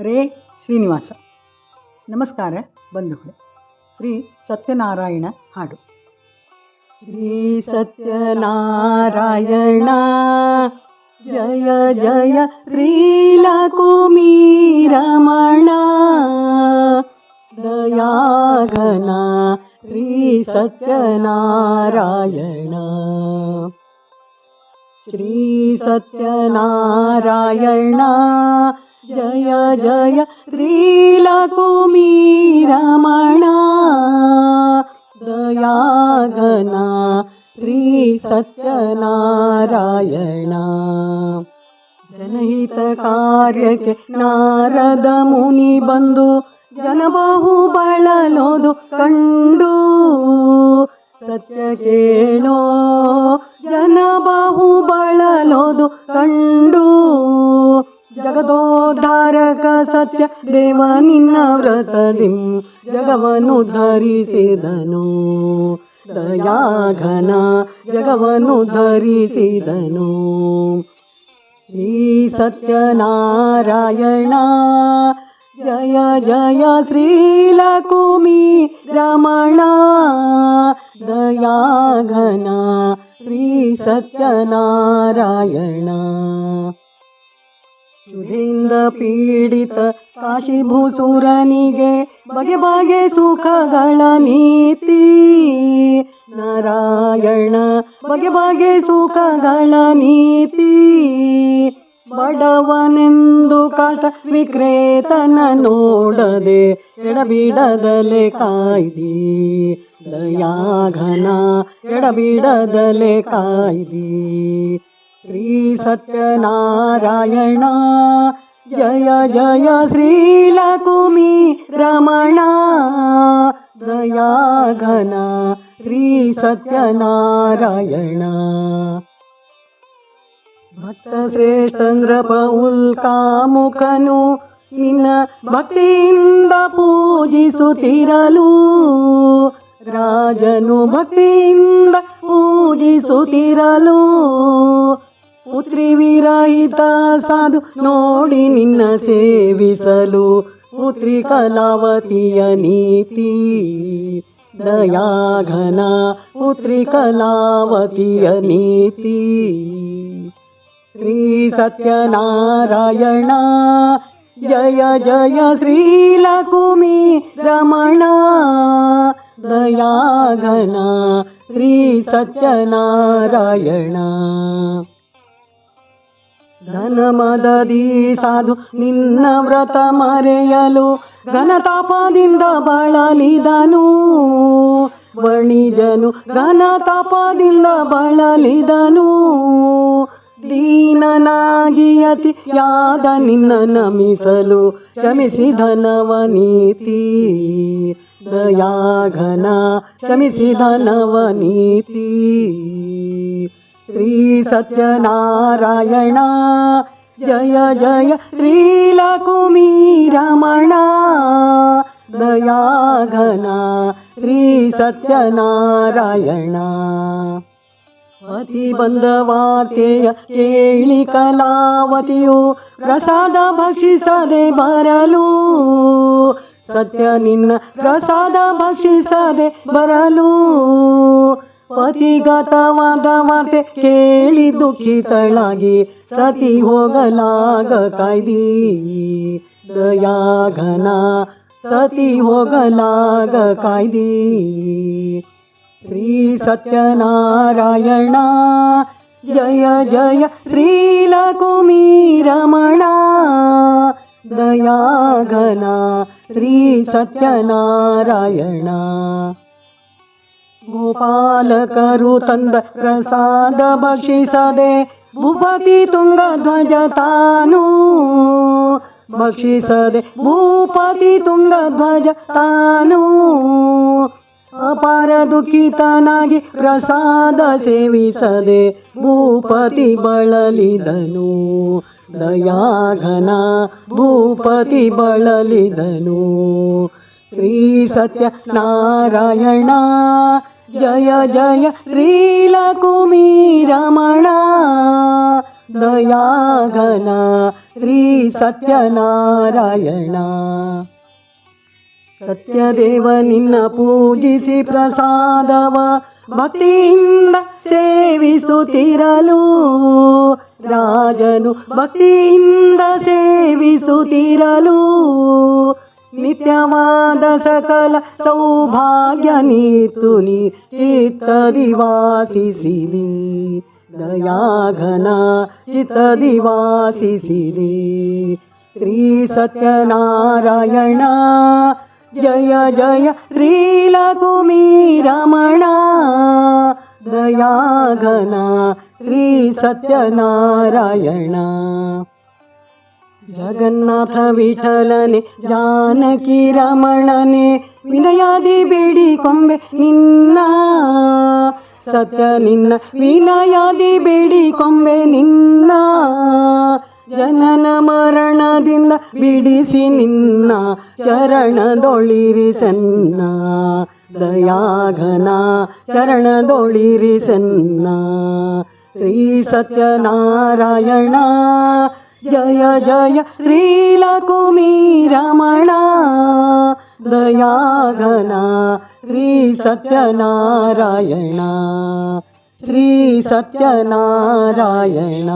ಹರೇ ಶ್ರೀನಿವಾಸ ನಮಸ್ಕಾರ ಬಂಧುಗಳೇ ಶ್ರೀ ಸತ್ಯನಾರಾಯಣ ಹಾಡು ಶ್ರೀ ಸತ್ಯನಾರಾಯಣ ಜಯ ಜಯ ಶ್ರೀಲಕುಮಿ ರಮಣ ದಯಾಘನ ಶ್ರೀ ಸತ್ಯನಾರಾಯಣ ಶ್ರೀ ಸತ್ಯನಾರಾಯಣ ಜಯ ಜಯ रमणा ಸತ್ಯನಾರಾಯಣ. ಜನಹಿತ ಕಾರ್ಯಕ್ಕೆ ನಾರದ ಮುನಿ ಬಂದು, ಜನಬಹು ಬಳಲೋದು ಕಂಡು. ಸತ್ಯ ಕೇಳೋ ಸತ್ಯ ದೇವ ನಿನ್ನ ವ್ರತದಿಂ. ಜಗವನು ಧರಿಸಿದನು. ದಯಾಘನ ಜಗವನು ಧರಿಸಿದನು. ಶ್ರೀ ಸತ್ಯನಾರಾಯಣ. ಜಯ ಜಯ ಶ್ರೀಲಕುಮಿ ರಮಣ. ದಯಾಘನ ಶ್ರೀ ಸತ್ಯನಾರಾಯಣ. ಶುದ್ಧಿಯಿಂದ ಪೀಡಿತ ಕಾಶಿಭೂಸುರನಿಗೆ ಬಗೆ ಬಗೆ ಸುಖಗಳ ನೀತಿ. ನಾರಾಯಣ, ಬಗೆ ಬಗೆ ಸುಖಗಳ ನೀತಿ. ಬಡವನೆಂದು ಕಾಟ ವಿಕ್ರೇತನ ನೋಡದೆ ಎಡಬಿಡದಲೆ ಕಾಯ್ದಿ. ದಯಾಘನ ಎಡಬಿಡದಲೆ ಕಾಯ್ದಿ. ಶ್ರೀ ಸತ್ಯನಾರಾಯಣ ಜಯ ಜಯ ಶ್ರೀಲಕುಮಿ ರಮಣ ದಯಾಘನ ಶ್ರೀ ಸತ್ಯನಾರಾಯಣ ಭಕ್ತ ಶ್ರೇಷ್ಠಂದ್ರಪ ಉಲ್ಕಾಮುಖನು ನಿನ್ನ ಭಕ್ತಿಯಿಂದ ಪೂಜಿಸುತ್ತಿರಲು ರಾಜನು ಭಕ್ತಿಯಿಂದ ಪೂಜಿಸುತ್ತಿರಲು ಪುತ್ರಿ ವಿರಹಿತ ಸಾಧು ನೋಡಿ ನಿನ್ನ ಸೇವಿಸಲು. ಪುತ್ರಿ ಕಲಾವತಿಯ ನೀತಿ, ದಯಾಘನ. ಪುತ್ರಿ ಕಲಾವತಿಯ ನೀತಿ, ಶ್ರೀ ಸತ್ಯನಾರಾಯಣ. ಜಯ ಜಯ ಶ್ರೀಲಕುಮಿ ರಮಣ. ದಯಾಘನ, ಶ್ರೀ ಸತ್ಯನಾರಾಯಣ. ಧನಮದದಿ ಸಾಧು ನಿನ್ನ ವ್ರತ ಮರೆಯಲು ಘನತಾಪದಿಂದ ಬಳಲಿದನು. ವಣಿಜನು ಘನತಾಪದಿಂದ ಬಳಲಿದನು. ದೀನನಾಗಿ ಅತಿಯಾದ ನಿನ್ನ ನಮಿಸಲು ಕ್ಷಮಿಸಿದನವ ನೀತಿ. ದಯಾಘನ ಕ್ಷಮಿಸಿದನವ ನೀತಿ. ಶ್ರೀ ಸತ್ಯನಾರಾಯಣ ಜಯ ಜಯ ಶ್ರೀಲಕುಮಿ ರಮಣ ದಯಾಘನ ಶ್ರೀ ಸತ್ಯನಾರಾಯಣ ಬಂದ ವಾರ್ತೆಯ ಕೇಳಿ ಕಲಾವತಿಯು ಪ್ರಸಾದ ಭಕ್ಷಿಸದೆ ಬರಲು. ಸತ್ಯ ನಿನ್ನ ಪ್ರಸಾದ ಭಕ್ಷಿಸದೆ ಬರಲು. ಪತಿಗತವಾದ ಮಾತೆ ಕೇಳಿ ದುಃಖಿತಳಾಗಿ ಸತಿ ಹೋಗಲಾಗ ಕಾಯ್ದಿ. ದಯಾಘನ, ಸತಿ ಹೋಗಲಾಗ ಕಾಯ್ದಿ. ಶ್ರೀ ಸತ್ಯನಾರಾಯಣ, ಜಯ ಜಯ ಶ್ರೀಲಕುಮಿ ರಮಣ ದಯಾಘನ, ಶ್ರೀ ಸತ್ಯನಾರಾಯಣ. ಗೋಪಾಲಕರು ತಂದ ಪ್ರಸಾದ ಭಕ್ಷಿಸದೆ ಭೂಪತಿ ತುಂಗ ಧ್ವಜ ತಾನು ಭಕ್ಷಿಸದೆ ಭೂಪತಿ ತುಂಗ ಧ್ವಜ ತಾನು ಅಪಾರ ದುಃಖಿತನಾಗಿ ಪ್ರಸಾದ ಸೇವಿಸದೆ ಭೂಪತಿ ಬಳಲಿದನು. ದಯಾಘನ ಭೂಪತಿ ಬಳಲಿದನು. ಶ್ರೀ ಸತ್ಯನಾರಾಯಣ ಜಯ ಜಯ ಶ್ರೀಲಕುಮಿ ರಮಣ ದಯಾಗನ ಶ್ರೀ ಸತ್ಯನಾರಾಯಣ. ಸತ್ಯದೇವ ನಿನ್ನ ಪೂಜಿಸಿ ಪ್ರಸಾದವ, ಭಕ್ತಿಯಿಂದ ಸೇವಿಸುತ್ತಿರಲು. ರಾಜನು ಭಕ್ತಿಯಿಂದ ಸೇವಿಸುತ್ತಿರಲು. ನಿತ್ಯವಾದ ಸಕಲ ಸೌಭಾಗ್ಯ ನೀತು ನೀ ಚಿತ್ತದಿ ವಾಸಿಸಿರಿ ದಯಾಘನ ಚಿತ್ತದಿ ವಾಸಿಸಿರಿ ಶ್ರೀ ಸತ್ಯನಾರಾಯಣ ಜಯ ಜಯ ಶ್ರೀಲಕುಮಿ ರಮಣ ದಯಾಘನ ಶ್ರೀ ಸತ್ಯನಾರಾಯಣ ಜಗನ್ನಾಥ ವಿಠಲನೆ, ಜಾನಕಿ ರಮಣನೆ, ವಿನಯಾದಿ ಬೇಡಿ ಕೊಂಬೆ ನಿನ್ನ ಸತ್ಯ ನಿನ್ನ, ವಿನಯಾದಿ ಬೇಡಿ ಕೊಂಬೆ ನಿನ್ನ, ಜನನ ಮರಣದಿಂದ ಬಿಡಿಸಿ ನಿನ್ನ ಚರಣದೊಳಿರಿಸನ್ನ ದಯಾಘನ ಚರಣದೊಳಿರಿಸನ್ನ ಶ್ರೀ ಸತ್ಯನಾರಾಯಣ ಜಯ ಜಯ ಶ್ರೀಲಕುಮಿ ರಮಣ ದಯಾಘನ ಶ್ರೀ ಸತ್ಯನಾರಾಯಣ ಶ್ರೀ ಸತ್ಯನಾರಾಯಣ